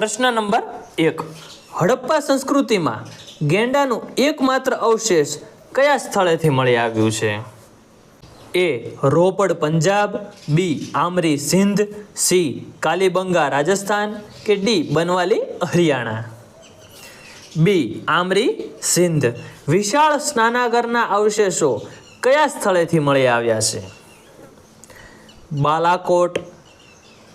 પ્રશ્ન નંબર એક. હડપ્પા સંસ્કૃતિમાં ગેંડાનું એકમાત્ર અવશેષ કયા સ્થળેથી મળી આવ્યું છે? A, Ropar Punjab, B, Amri Sindh, C, Kalibanga Rajasthan કે ડી, બનવાલી હરિયાણા? બી, આમરી સિંધ. વિશાળ સ્નાનાગરના અવશેષો કયા સ્થળેથી મળી આવ્યા છે? બાલાકોટ,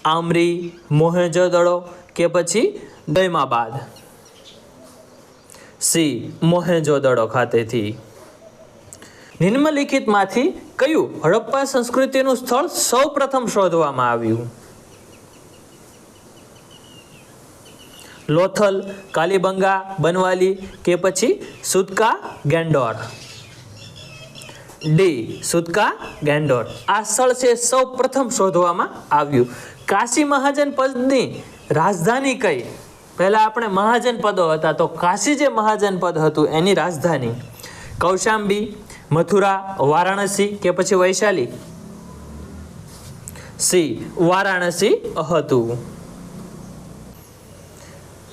આમરી, મોહેંજોદડો કે પછી દૈમાબાદ. સી. મોહેંજોદડો ખાતેથી. નિમ્નલિખિતમાંથી કયું હડપ્પા સંસ્કૃતિનું સ્થળ સૌ પ્રથમ શોધવામાં આવ્યું? લોથલ, કાલીબંગા, બનવાલી કે પછી સુતકા ગેંડોર? ડી. સુતકા ગેંડોર. આ સ્થળ છે સૌ પ્રથમ શોધવામાં આવ્યું. કાશી મહાજન પદની રાજધાની કઈ? પહેલાં આપણે મહાજન પદો હતા, તો કાશી જે મહાજન પદ હતું, એની રાજધાની? કૌશાંબી, મથુરા, વારાણસી કે પછી વૈશાલી? સી, વારાણસી હતું.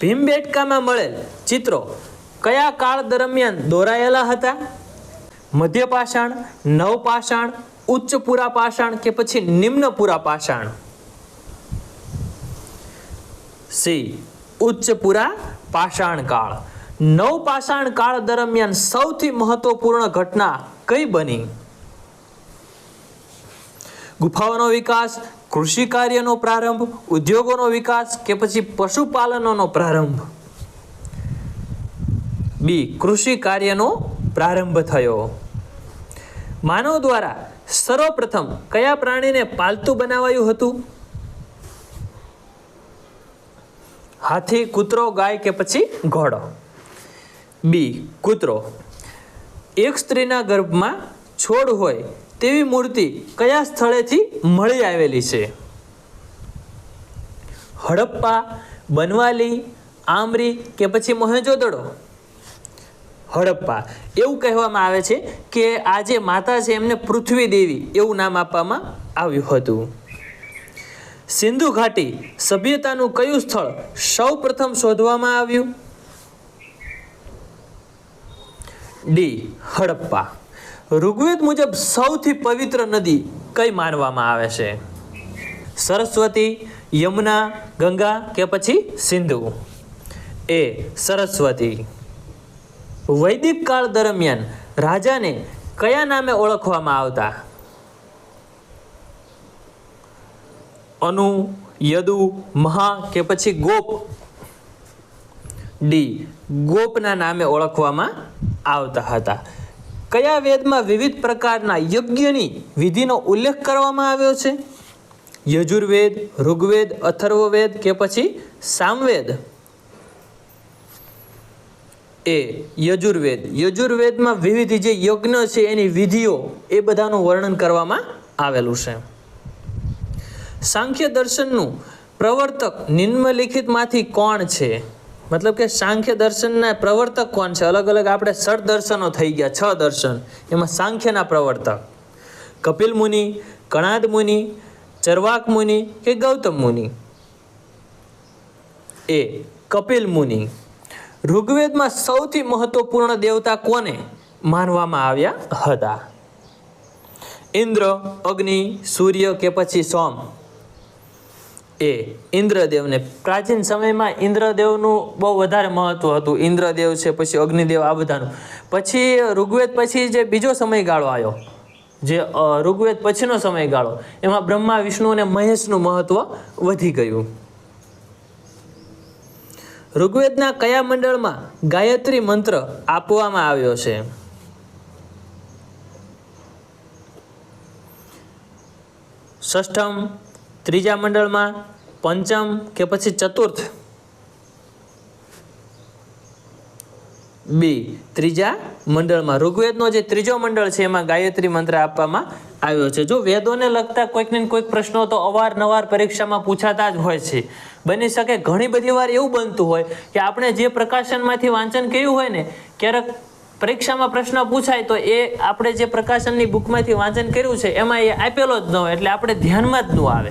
ભીમબેટકામાં મળેલ ચિત્રો કયા કાળ દરમિયાન દોરાયેલા હતા? મધ્યપાષાણ, નવપાષાણ ઉચ્ચ પુરા પાષાણ કે પછી નિમ્ન પુરા પાષાણ સી. ઉચ્ચ પુરા પાષાણ કાળ. નવ પાષાણ કાળ દરમિયાન સૌથી મહત્વપૂર્ણ ઘટના કઈ બની? ગુફાઓનો વિકાસ, કૃષિ કાર્યનો પ્રારંભ, ઉદ્યોગોનો વિકાસ કે પછી પશુપાલનનો પ્રારંભ? બી. કૃષિ કાર્યનો પ્રારંભ થયો. માનવ દ્વારા સર્વપ્રથમ કયા પ્રાણીને પાલતુ બનાવાયું હતું? હાથી, કૂતરો, ગાય કે પછી ઘોડો? બી, કૂતરો. એક સ્ત્રીના ગર્ભમાં છોડ હોય તેવી મૂર્તિ કયા સ્થળેથી મળી આવેલી છે? હડપ્પા, બનવાલી, આમરી કે પછી મોહેજોદડો? હડપ્પા. એવું કહેવામાં આવે છે કે આ જે માતા છે એમને પૃથ્વી દેવી એવું નામ આપવામાં આવ્યું હતું. સિંધુ ઘાટી સભ્યતાનું કયું સ્થળ સૌ પ્રથમ શોધવામાં આવ્યું? ડી. હડપ્પા. ઋગ્વેદ મુજબ સૌથી પવિત્ર નદી કઈ માનવામાં આવે છે? સરસ્વતી, યમુના, ગંગા કે પછી સિંધુ? એ. સરસ્વતી. વૈદિક કાળ દરમિયાન રાજાને કયા નામે ઓળખવામાં આવતા? અનુ, યદુ, મહા કે પછી ગોપ? ડી. ગોપના નામે ઓળખવામાં આવતા હતા. કયા વેદમાં વિવિધ પ્રકારના યજ્ઞની વિધિનો ઉલ્લેખ કરવામાં આવ્યો છે? યજુર્વેદ, ઋગ્વેદ, અથર્વવેદ કે પછી સામવેદ? એ. યજુર્વેદ. યજુર્વેદમાં વિવિધ જે યજ્ઞ છે એની વિધિઓ એ બધાનું વર્ણન કરવામાં આવેલું છે. સાંખ્ય દર્શનનું પ્રવર્તક નિમ્નલિખિતમાંથી કોણ છે? મતલબ કે સાંખ્ય દર્શનના પ્રવર્તક કોણ છે? અલગ અલગ આપણે ષડ દર્શનો થઈ ગયા, છ દર્શન. એમાં સાંખ્યના પ્રવર્તક કપિલ મુનિ, કણાદ મુનિ, ચરવાક મુનિ કે ગૌતમ મુનિ? એ કપિલ મુનિ. ઋગ્વેદમાં સૌથી મહત્વપૂર્ણ દેવતા કોને માનવામાં આવ્યા હતા? ઇન્દ્ર, અગ્નિ, સૂર્ય કે પછી સોમ? એ ઇન્દ્રદેવને. પ્રાચીન સમયમાં ઇન્દ્રદેવનું બહુ વધારે મહત્વ હતું. ઇન્દ્રદેવ છે, પછી અગ્નિદેવ, આ બધાનું. પછી ઋગ્વેદ પછી જે બીજો સમયગાળો આવ્યો, જે ઋગ્વેદ પછીનો સમયગાળો, એમાં બ્રહ્મા, વિષ્ણુ અને મહેશનું મહત્વ વધી ગયું. ઋગ્વેદના કયા મંડળમાં ગાયત્રી મંત્ર આપવામાં આવ્યો છે? ષષ્ઠમ ત્રીજા મંડળમાં પંચમ કે પછી ચતુર્થ? બી, ત્રીજા મંડળમાં. ઋગ્વેદનો જે ત્રીજો મંડળ છે, એમાં ગાયત્રી મંત્ર આપવામાં આવ્યો છે. જો વેદોને લગતા કોઈકને કોઈક પ્રશ્નો તો અવારનવાર પરીક્ષામાં પૂછાતા જ હોય છે. બની શકે ઘણી બધી વાર એવું બનતું હોય કે આપણે જે પ્રકાશનમાંથી વાંચન કર્યું હોય ને, ક્યારેક પરીક્ષામાં પ્રશ્ન પૂછાય તો એ આપણે જે પ્રકાશનની બુકમાંથી વાંચન કર્યું છે, એમાં એ આપેલો જ ન હોય. એટલે આપણે ધ્યાનમાં જ ન આવે.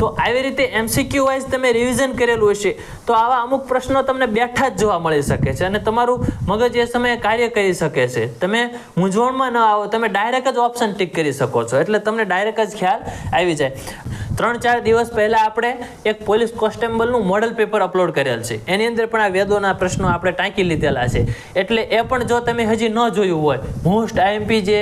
તો આવી રીતે એમસીક્યુ વાઇઝ તમે રિવિઝન કરેલું હશે, તો આવા અમુક પ્રશ્નો તમને બેઠા જ જોવા મળી શકે છે અને તમારું મગજ એ સમયે કાર્ય કરી શકે છે. તમે મૂંઝવણમાં ન આવો, તમે ડાયરેક્ટ જ ઓપ્શન ટીક કરી શકો છો. એટલે તમને ડાયરેક્ટ જ ખ્યાલ આવી જાય. ત્રણ ચાર દિવસ પહેલા આપણે એક પોલીસ કોન્સ્ટેબલનું મોડલ પેપર અપલોડ કરેલ છે. એની અંદર પણ આ વેદોના પ્રશ્નો આપણે ટાંકી લીધેલા છે. એટલે એ પણ જો તમે હજી ન જોયું હોય મોસ્ટ આઈએમપી જે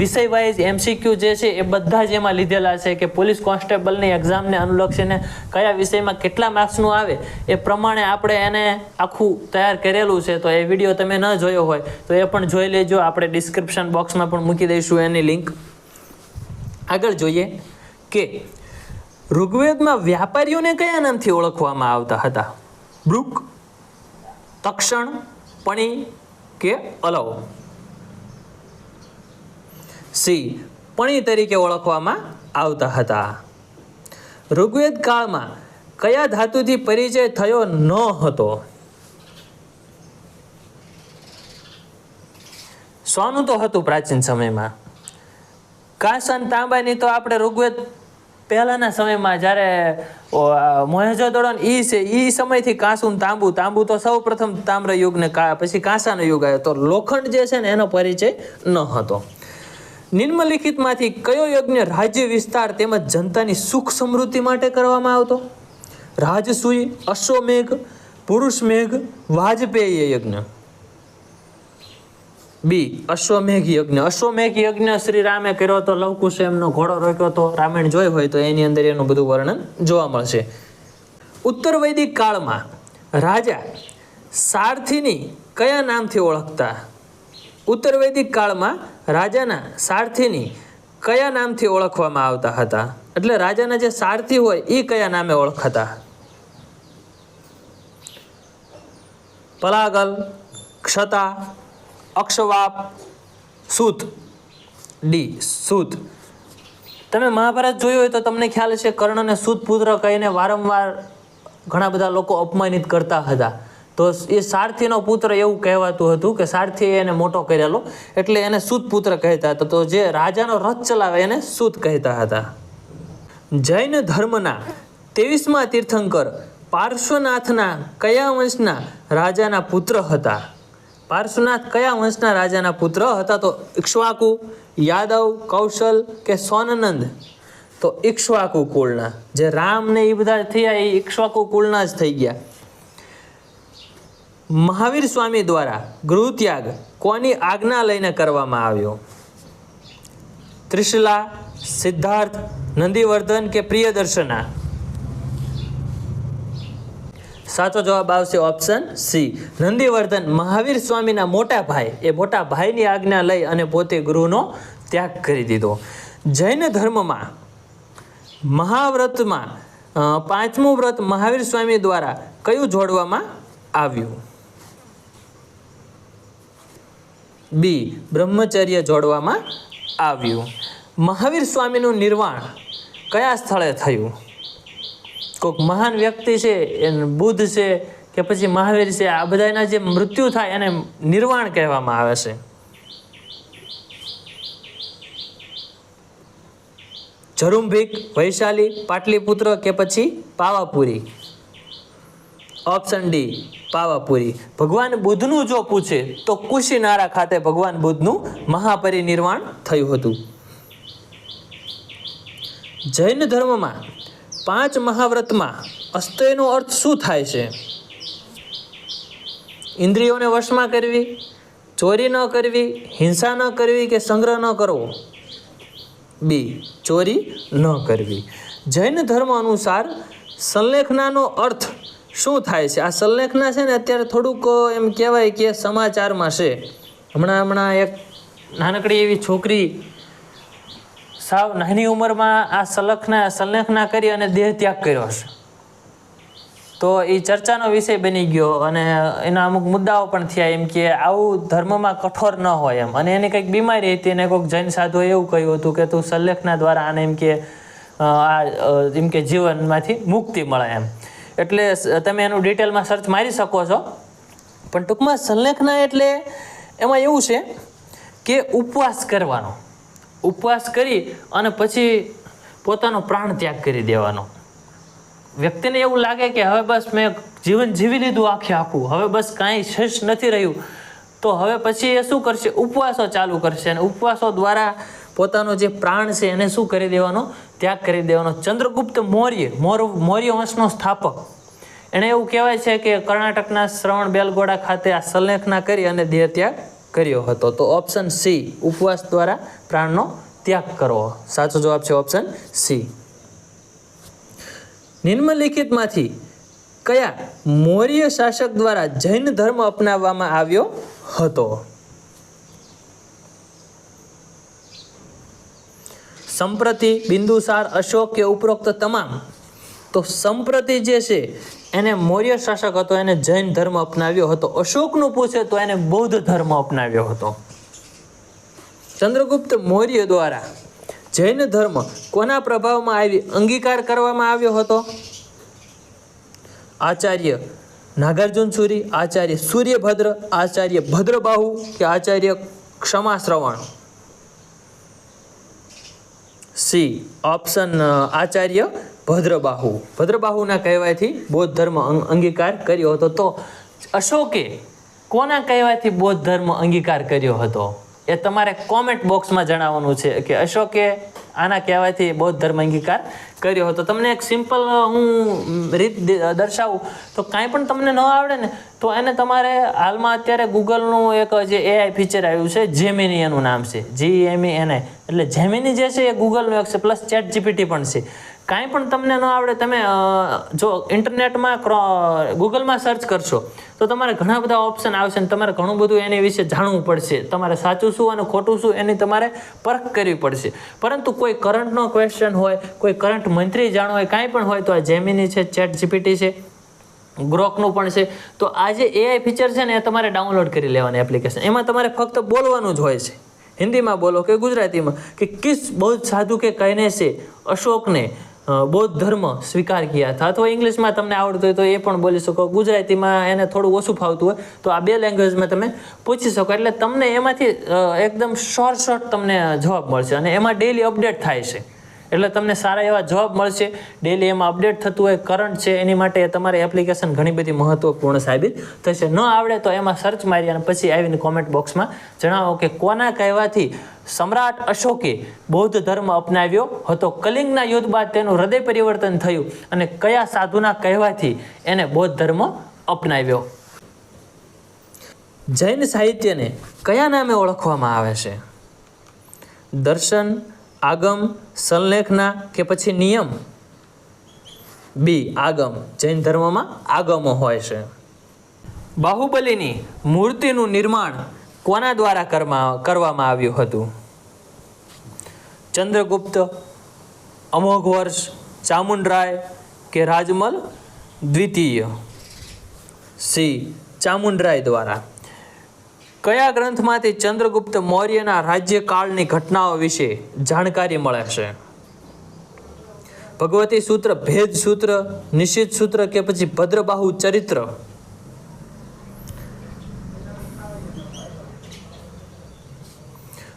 વિષય વાઇઝ એમસીક્યુ જે છે એ બધા જ એમાં લીધેલા છે કે પોલીસ કોન્સ્ટેબલની એક્ઝામને અનુલક્ષીને કયા વિષયમાં કેટલા માર્ક્સનું આવે, એ પ્રમાણે આપણે એને આખું તૈયાર કરેલું છે. તો એ વીડિયો તમે ન જોયો હોય, તો એ પણ જોઈ લેજો. આપણે ડિસ્ક્રિપ્શન બોક્સમાં પણ મૂકી દઈશું એની લિંક આગળ જોઈએ કે ઋગ્વેદમાં વ્યાપારીઓને કયા નામથી ઓળખવામાં આવતા હતા? બ્રુક તક્ષણ, પણી કે અલવ? સી, પણી તરીકે ઓળખવામાં આવતા હતા. ઋગ્વેદ કાળમાં કયા ધાતુથી પરિચય થયો ન હતો? સોનું તો હતું પ્રાચીન સમયમાં. કાંસન તાંબાની તો આપણે ઋગ્વેદ પહેલાના સમયમાં જ્યારે મોહેજોદડો ઈ છે, ઈ સમયથી કાંસું તાંબુ તાંબુ તો સૌ પ્રથમ તામ્ર યુગને પછી કાંસાનો યુગ આવ્યો. તો લોખંડ જે છે ને એનો પરિચય ન હતો. નિમ્નલિખિતમાંથી કયો યજ્ઞ રાજ્ય વિસ્તાર તેમજ જનતાની સુખ સમૃદ્ધિ માટે કરવામાં આવતો? રાજસૂય, અશ્વમેઘ, પુરુષમેઘ વાજપેયી યજ્ઞ. બી, અશ્વમેઘ યજ્ઞ. અશ્વમેઘ યજ્ઞ શ્રી રામે કર્યો હતો, લવકુશ એમનો ઘોડો રોક્યો હતો. રામાયણ જોઈ હોય તો એની અંદર એનું બધું વર્ણન જોવા મળશે. ઉત્તર વૈદિક કાળમાં રાજા સારથીની કયા નામથી ઓળખતા? ઉત્તર વૈદિક કાળમાં રાજાના સારથીની કયા નામથી ઓળખવામાં આવતા હતા? એટલે રાજાના જે સારથી હોય એ કયા નામે ઓળખાતા? પલાગલ, ક્ષતા, અક્ષવાપ, સૂત. ડી, સૂત. તમે મહાભારત જોયું હોય તો તમને ખ્યાલ છે કર્ણને સૂત પુત્ર કહીને વારંવાર ઘણા બધા લોકો અપમાનિત કરતા હતા. તો એ સારથીનો પુત્ર એવું કહેવાતું હતું કે સારથીએ એને મોટો કરેલો. એટલે એને સૂત પુત્ર કહેતા હતા. તો જે રાજાનો રથ ચલાવે એને સૂત કહેતા હતા. જૈન ધર્મના ત્રેવીસમાં તીર્થંકર પાર્શ્વનાથના કયા વંશના રાજાના પુત્ર હતા? પાર્શ્વનાથ કયા વંશના રાજાના પુત્ર હતા? તો ઇક્ષ્વાકુ, યાદવ, કૌશલ કે સોનનંદ? તો ઇક્ષ્વાકુ કુળના. જે રામ ને એ બધા થયા એ ઇક્ષ્વાકુ કુળના જ થઈ ગયા. મહાવીર સ્વામી દ્વારા ગૃહત્યાગ કોની આજ્ઞા લઈને કરવામાં આવ્યો? ત્રિશલા, સિદ્ધાર્થ, નંદીવર્ધન કે પ્રિયદર્શના? સાચો જવાબ આવશે ઓપ્શન સી. નંદીવર્ધન મહાવીર સ્વામીના મોટા ભાઈ, એ મોટા ભાઈની આજ્ઞા લઈ અને પોતે ગૃહનો ત્યાગ કરી દીધો. જૈન ધર્મમાં મહાવ્રતમાં પાંચમું વ્રત મહાવીર સ્વામી દ્વારા કયું જોડવામાં આવ્યું? બી, બ્રહ્મચર્ય જોડવામાં આવ્યું. મહાવીર સ્વામીનું નિર્વાણ કયા સ્થળે થયું? કોઈક મહાન વ્યક્તિ છે બુદ્ધ છે, કે પછી મહાવીર છે, આ બધાના જે મૃત્યુ થાય એને નિર્વાણ કહેવામાં આવે છે. ઝરુંભીક વૈશાલી, પાટલીપુત્ર કે પછી પાવાપુરી? Option D Pawapuri. ભગવાન બુદ્ધનું જો પૂછે, તો કુશીનારા ખાતે ભગવાન બુદ્ધનું મહાપરિનિર્વાણ થયું હતું. જૈન ધર્મમાં પાંચ મહાવ્રતમાં અસ્તયનો અર્થ શું થાય છે? ઇન્દ્રિયોને વશમાં કરવી, ચોરી ન કરવી, હિંસા ન કરવી કે સંગ્રહ ન કરવો? બી, ચોરી ન કરવી. જૈન ધર્મ અનુસાર સંલેખનાનો અર્થ શું થાય છે? આ સંલેખના છે ને અત્યારે થોડુંક એમ કહેવાય કે સમાચારમાં છે. હમણાં હમણાં એક નાનકડી એવી છોકરી સાવ નાની ઉંમરમાં આ સલખના, સંલેખના કરી અને દેહ ત્યાગ કર્યો છે તો એ ચર્ચાનો વિષય બની ગયો અને એના અમુક મુદ્દાઓ પણ થયા એમ કે આવું ધર્મમાં કઠોર ન હોય એમ. અને એની કંઈક બીમારી હતી અને કોઈક જૈન સાધુએ એવું કહ્યું હતું કે તું સલ્લેખના દ્વારા આને એમ કે આ એમ કે જીવનમાંથી મુક્તિ મળે એમ. એટલે તમે એનું ડિટેલમાં સર્ચ મારી શકો છો. પણ ટૂંકમાં સંલેખના એટલે એમાં એવું છે કે ઉપવાસ કરવાનો. ઉપવાસ કરી અને પછી પોતાનો પ્રાણ ત્યાગ કરી દેવાનો. વ્યક્તિને એવું લાગે કે હવે બસ મેં જીવન જીવી લીધું આખે આખું. હવે બસ કાંઈ શેષ નથી રહ્યું. તો હવે પછી એ શું કરશે? ઉપવાસો ચાલુ કરશે. અને ઉપવાસો દ્વારા પોતાનો જે પ્રાણ છે એને શું કરી દેવાનો? ત્યાગ કરી દેવાનો. ચંદ્રગુપ્ત મૌર્ય મોર મૌર્ય વંશનો સ્થાપક. એણે એવું કહેવાય છે કે કર્ણાટકના શ્રવણ બેલગોડા ખાતે આ સલ્લેખના કરી અને દેહ ત્યાગ કર્યો હતો. તો ઓપ્શન સી ઉપવાસ દ્વારા પ્રાણનો ત્યાગ કરવો. સાચો જવાબ છે ઓપ્શન સી નિમ્નલિખિતમાંથી કયા મૌર્ય શાસક દ્વારા જૈન ધર્મ અપનાવવામાં આવ્યો હતો? સંપ્રતિ, બિંદુસાર, અશોક કે ઉપરોક્ત તમામ. તો સંપ્રતિ જે છે, એને મૌર્ય શાસક હતો, એને જૈન ધર્મ અપનાવ્યો હતો. અશોકનું પૂછે તો એને બૌદ્ધ ધર્મ અપનાવ્યો હતો. ચંદ્રગુપ્ત મૌર્ય દ્વારા જૈન ધર્મ કોના પ્રભાવમાં આવી, અંગીકાર કરવામાં આવ્યો હતો? આચાર્ય નાગાર્જુન સૂરી, આચાર્ય સૂર્યભદ્ર, આચાર્ય ભદ્રબાહુ કે આચાર્ય ક્ષમા શ્રવણ સી ઓપ્શન આચાર્ય ભદ્રબાહુ. ભદ્રબાહુના કહેવાયથી બૌદ્ધ ધર્મ અંગીકાર કર્યો હતો. તો અશોકે કોના કહેવાયથી બૌદ્ધ ધર્મ અંગીકાર કર્યો હતો? એ તમારે કોમેન્ટ બોક્સમાં જણાવવાનું છે કે અશોકે આના કહેવાયથી બૌદ્ધ ધર્મ અંગીકાર કર્યો હતો. તમને એક સિમ્પલ હું રીત દર્શાવું, તો કાંઈ પણ તમને ન આવડે ને, તો એને તમારે હાલમાં અત્યારે ગૂગલનું એક જે એઆઈ ફીચર આવ્યું છે જેમિની એનું નામ છે. જી એમ એને એટલે જેમિની જે છે એ ગૂગલનું એક છે પ્લસ ચેટ જીપીટી પણ છે. કાંઈ પણ તમને ન આવડે, તમે જો ઇન્ટરનેટમાં ગૂગલમાં સર્ચ કરશો, તો તમારે ઘણા બધા ઓપ્શન આવશે અને તમારે ઘણું બધું એની વિશે જાણવું પડશે. તમારે સાચું શું અને ખોટું શું એની તમારે પરખ કરવી પડશે. પરંતુ કોઈ કરંટનો ક્વેશ્ચન હોય, કોઈ કરંટ મંત્રી જાણો હોય, કાંઈ પણ હોય, તો આ જેમિની છે ચેટ જીપીટી છે ગ્રોકનું પણ છે, તો આ જે એઆઈ ફીચર છે ને એ તમારે ડાઉનલોડ કરી લેવાની એપ્લિકેશન એમાં તમારે ફક્ત બોલવાનું જ હોય છે. હિન્દીમાં બોલો કે ગુજરાતીમાં, કે કિસ બહુ સાધુ કે કહેને છે, અશોકને બૌદ્ધ ધર્મ સ્વીકાર કર્યા હતા. અથવા ઇંગ્લિશમાં તમને આવડતું હોય તો એ પણ બોલી શકો. ગુજરાતીમાં એને થોડું ઓછું ફાવતું હોય તો આ બે લેંગ્વેજમાં તમે પૂછી શકો. એટલે તમને એમાંથી એકદમ શોર્ટ શોર્ટ તમને જવાબ મળશે અને એમાં ડેલી અપડેટ થાય છે. એટલે તમને સારા એવા જવાબ મળશે. ડેલી એમાં અપડેટ થતું હોય કરંટ છે, એની માટે તમારી એપ્લિકેશન ઘણી બધી મહત્વપૂર્ણ સાબિત થશે. ન આવડે તો એમાં સર્ચ મારી અને પછી આવીને કોમેન્ટ બોક્સમાં જણાવો કે કોના કહેવાથી સમ્રાટ અશોકે બૌદ્ધ ધર્મ અપનાવ્યો હતો. કલિંગના યુદ્ધ બાદ તેનું હૃદય પરિવર્તન થયું અને કયા સાધુના કહેવાથી એને બૌદ્ધ ધર્મ અપનાવ્યો? જૈન સાહિત્યને કયા નામે ઓળખવામાં આવે છે? દર્શન આગમ, સંલેખના કે પછી નિયમ? બી, આગમ. જૈન ધર્મમાં આગમો હોય છે. બાહુબલીની મૂર્તિનું નિર્માણ કોના દ્વારા કરવામાં આવ્યું હતું? ચંદ્રગુપ્ત, અમોઘ વર્ષ ચામુંડરાય કે રાજમલ દ્વિતીય? સી ચામુંડરાય દ્વારા. કયા ગ્રંથમાંથી ચંદ્રગુપ્ત મૌર્યના રાજ્યકાળની ઘટનાઓ વિશે જાણકારી મળે છે? ભગવતી સૂત્ર, ભેદ સૂત્ર નિશ્ચિત સૂત્ર કે પછી ભદ્રબાહુ ચરિત્ર?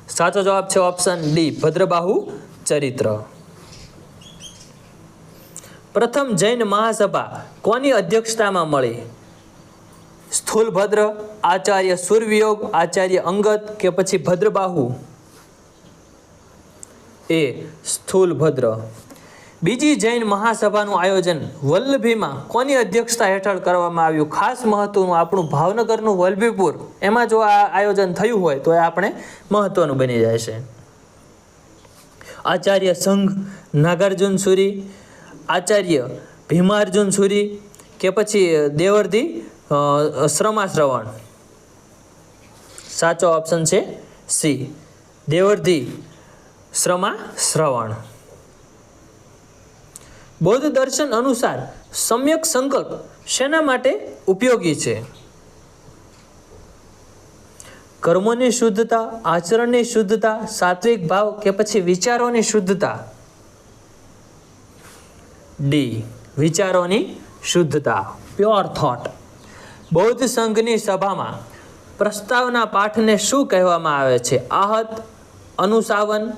સાચો જવાબ છે ઓપ્શન ડી ભદ્રબાહુ ચરિત્ર. પ્રથમ જૈન મહાસભા કોની અધ્યક્ષતામાં મળી? સ્થૂલભદ્ર, આચાર્ય સૂર્યયોગ આચાર્ય અંગત કે પછી ભદ્રબાહુ? એ સ્થૂલભદ્ર. બીજી જૈન મહાસભાનું આયોજન વલ્લભીમાં કોની અધ્યક્ષતા હેઠળ કરવામાં આવ્યું? ખાસ મહત્વનું આપણું ભાવનગરનું વલ્લભીપુર. એમાં જો આ આયોજન થયું હોય તો એ આપણે મહત્વનું બની જાય છે. આચાર્ય સંઘ નાગાર્જુન સુરી, આચાર્ય ભીમાર્જુન સુરી કે પછી દેવર્ધી શ્રમાશ્રવણ સાચો ઓપ્શન છે સી દેવર્ધી શ્રમા શ્રવણ બૌદ્ધ દર્શન અનુસાર સમ્યક સંકલ્પ શેના માટે ઉપયોગી છે? કર્મોની શુદ્ધતા, આચરણની શુદ્ધતા, સાત્વિક ભાવ કે પછી વિચારોની શુદ્ધતા? ડી વિચારોની શુદ્ધતા. પ્યોર થોટ બૌદ્ધ સંઘની સભામાં પ્રસ્તાવના પાઠને શું કહેવામાં આવે છે? આહત અનુસાવન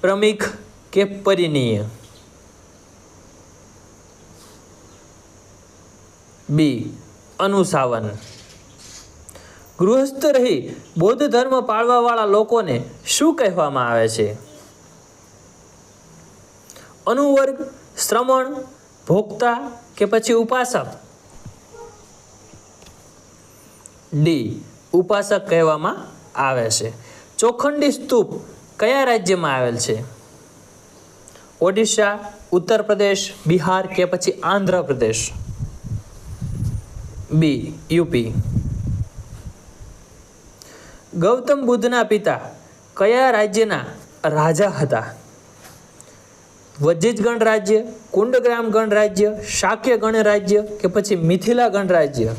પ્રમિક કે પરિનીય બી અનુસાવન ગૃહસ્થ રહી બૌદ્ધ ધર્મ પાળવાવાળા લોકોને શું કહેવામાં આવે છે? અનુવર્ગ, શ્રમણ, ભોક્તા કે પછી ઉપાસક? ડી ઉપાસક કહેવામાં આવે છે. ચોખંડી સ્તૂપ કયા રાજ્યમાં આવેલ છે? ઓડિશા ઉત્તર પ્રદેશ બિહાર કે પછી આંધ્ર પ્રદેશ બી, યુપી. ગૌતમ બુદ્ધના પિતા કયા રાજ્યના રાજા હતા? વજિત ગણરાજ્ય કુંડગ્રામ ગણરાજ્ય શાક્ય ગણરાજ્ય કે પછી મિથિલા ગણરાજ્ય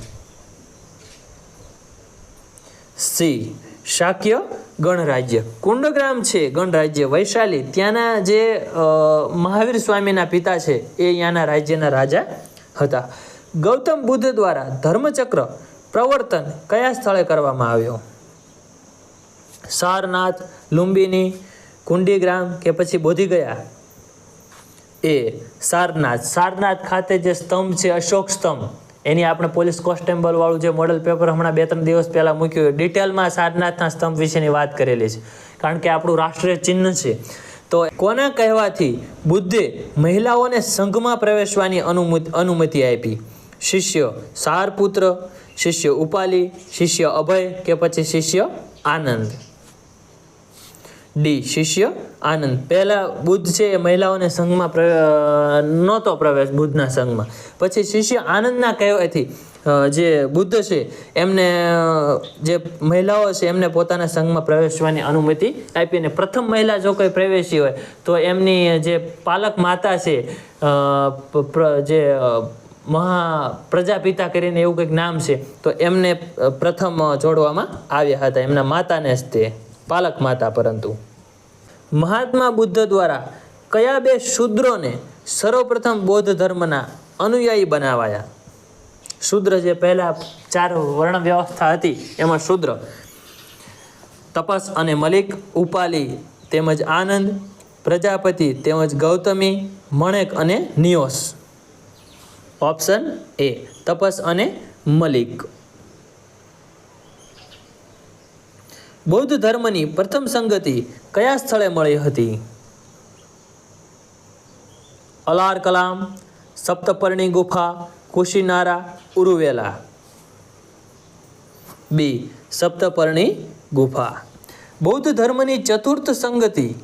સી. શાક્ય ગણરાજ્ય. કુંડગ્રામ છે, ગણરાજ્ય. વૈશાલી. ત્યાંના જે મહાવીર સ્વામીના પિતા છે, એ ત્યાંના રાજ્યના રાજા હતા. ગૌતમ બુદ્ધ દ્વારા ધર્મચક્ર પ્રવર્તન કયા સ્થળે કરવામાં આવ્યો? સારનાથ, લુંબિની, કુંડીગ્રામ કે પછી બોધિગયા? એ, સારનાથ. સારનાથ ખાતે જે સ્તંભ છે, અશોક સ્તંભ. એની આપણે પોલીસ કોન્સ્ટેબલવાળું જે મોડલ પેપર હમણાં બે ત્રણ દિવસ પહેલાં મૂક્યું ડિટેલમાં સારનાથના સ્તંભ વિશેની વાત કરેલી છે. કારણ કે આપણું રાષ્ટ્રીય ચિહ્ન છે. તો કોના કહેવાથી બુદ્ધે મહિલાઓને સંઘમાં પ્રવેશવાની અનુમતિ અનુમતિ આપી? શિષ્ય સારપુત્ર, શિષ્ય ઉપાલી, શિષ્ય અભય કે પછી શિષ્ય આનંદ? ડી, શિષ્ય, આનંદ. પહેલાં બુદ્ધ છે એ મહિલાઓને સંઘમાં નહોતો પ્રવેશ બુદ્ધના સંઘમાં. પછી શિષ્ય આનંદના કહેવાથી જે બુદ્ધ છે, એમને જે મહિલાઓ છે, એમને પોતાના સંઘમાં પ્રવેશવાની અનુમતિ આપીને પ્રથમ મહિલા જો કોઈ પ્રવેશી હોય, તો એમની જે પાલક માતા છે જે મહા પ્રજાપિતા કરીને એવું કંઈક નામ છે, તો એમને પ્રથમ જોડવામાં આવ્યા હતા. એમના માતાને જ તે. પાલક માતા પરંતુ. મહાત્મા બુદ્ધ દ્વારા કયા બે શૂદ્રોને સર્વપ્રથમ બૌદ્ધ ધર્મના અનુયાયી બનાવાયા? શૂદ્ર જે પહેલા ચાર વર્ણ વ્યવસ્થા હતી, એમાં શૂદ્ર, તપસ અને મલિક, ઉપાલી, તેમજ આનંદ, પ્રજાપતિ, તેમજ ગૌતમી, મણેક અને નિયોસ. ઓપ્શન એ, તપસ અને મલિક. બૌદ્ધ ધર્મની પ્રથમ સંગતિ કયા સ્થળે મળી હતી? અલાર કલામ, સપ્તપર્ણી ગુફા, કુશીનારા, ઉરુવેલા. બી, સપ્તપર્ણી ગુફા. બૌદ્ધ ધર્મની ચતુર્થ સંગતિ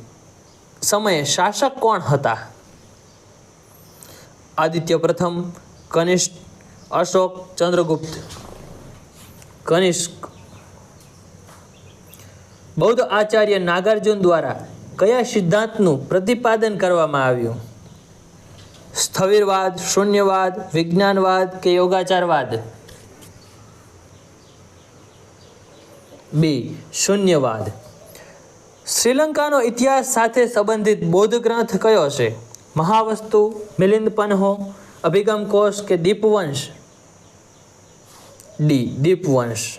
સમયે શાસક કોણ હતા? આદિત્ય પ્રથમ કનિષ્ક અશોક ચંદ્રગુપ્ત. કનિષ્ક બૌદ્ધ આચાર્ય નાગાર્જુન દ્વારા કયા સિદ્ધાંતનું પ્રતિપાદન કરવામાં આવ્યું? સ્થવિરવાદ, શૂન્યવાદ, વિજ્ઞાનવાદ કે યોગાચારવાદ? બી, શૂન્યવાદ. શ્રીલંકાનો ઇતિહાસ સાથે સંબંધિત બૌદ્ધ ગ્રંથ કયો છે? મહાવસ્તુ, મિલિંદ પન્હો, અભિગમ કોષ કે દીપવંશ? ડી, દીપવંશ.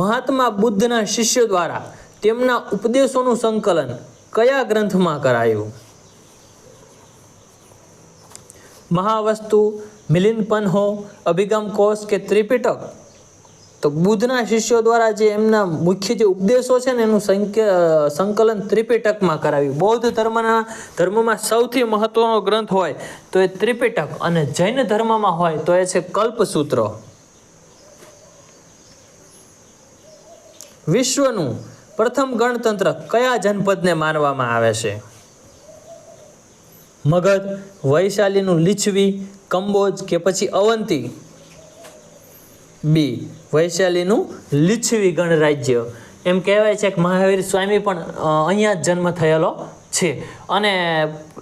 મહાત્મા બુદ્ધના શિષ્યો દ્વારા તેમના ઉપદેશોનું સંકલન કયા ગ્રંથમાં કરાયું? મહાવસ્તુ મિલિંદ પન્હો, અભિગમ કોષ કે ત્રિપિટક? તો બુદ્ધના શિષ્યો દ્વારા જે એમના મુખ્ય જે ઉપદેશો છે ને એનું સંકલન ત્રિપિટકમાં કરાવ્યું. બૌદ્ધ ધર્મના, ધર્મમાં સૌથી મહત્વનો ગ્રંથ હોય તો એ ત્રિપિટક અને જૈન ધર્મમાં હોય તો એ છે કલ્પસૂત્રો. વિશ્વનું પ્રથમ ગણતંત્ર કયા જનપદને માનવામાં આવે છે? મગધ, વૈશાલીનું લીછવી, કંબોજ કે પછી અવંતી? બી, વૈશાલીનું લીછવી ગણરાજ્ય. એમ કહેવાય છે કે મહાવીર સ્વામી પણ અહીંયા જ જન્મ થયેલો છે. અને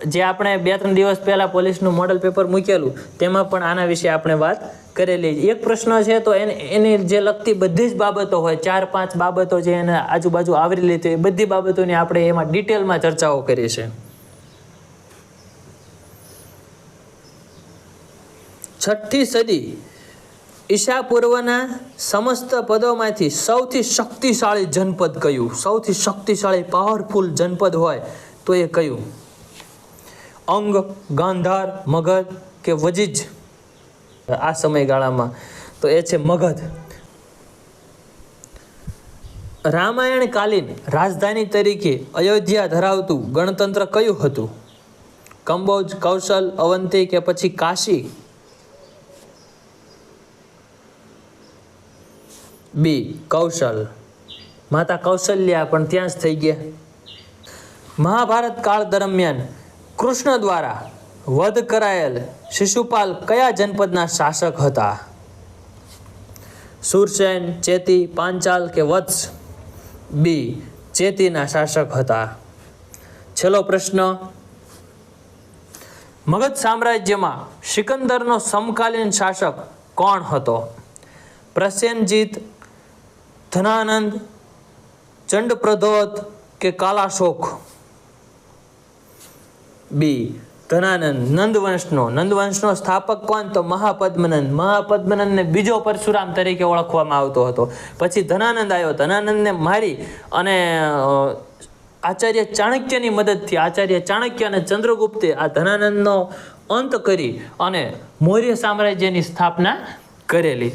જે આપણે બે ત્રણ દિવસ પહેલાં પોલીસનું મોડલ પેપર મૂકેલું, તેમાં પણ આના વિશે આપણે વાત કરેલી એક પ્રશ્ન છે તો એને, એની જે લગતી બધી જ બાબતો હોય, ચાર, પાંચ બાબતો જે એને આજુબાજુ આવરી લીધી એ બધી બાબતોની આપણે એમાં ડિટેલમાં ચર્ચાઓ કરી છે. છઠ્ઠી સદી, ઈશા પૂર્વના સમસ્ત પદોમાંથી સૌથી શક્તિશાળી જનપદ કયું? સૌથી શક્તિશાળી પાવરફુલ જનપદ હોય તો એ કયું? અંગ, ગાંધાર મગધ કે વજીજ? આ સમયગાળામાં તો એ છે મગધ. રામાયણ કાલીન રાજધાની તરીકે અયોધ્યા ધરાવતું ગણતંત્ર કયું હતું? કંબોજ, કૌશલ, અવંતી કે પછી કાશી? બી, કૌશલ. માતા કૌશલ્યા પણ ત્યાં જ થઈ ગયા. મહાભારત કાળ દરમિયાન કૃષ્ણ દ્વારા વધ કરાયેલ શિશુપાલ કયા જનપદના શાસક હતા? સુરસેન, ચેતી, પાંચાલ કે વત્સ? બી, ચેતીના શાસક હતા. છેલ્લો પ્રશ્ન. મગધ સામ્રાજ્યમાં સિકંદરનો સમકાલીન શાસક કોણ હતો? પ્રસેનજીત, ધનાનંદ, ચંડપ્રધોત કે કાલાશોક? બી ધનાનંદ, નંદવંશનો. નંદવંશનો સ્થાપક કોણ? તો મહાપદ્મનંદ. મહાપદ્મનંદને બીજો પરશુરામ તરીકે ઓળખવામાં આવતો હતો. પછી ધનાનંદ આવ્યો. ધનાનંદને મારી અને આચાર્ય ચાણક્યની મદદથી, આચાર્ય ચાણક્ય અને ચંદ્રગુપ્તે આ ધનાનંદનો અંત કરી અને મૌર્ય સામ્રાજ્યની સ્થાપના કરેલી.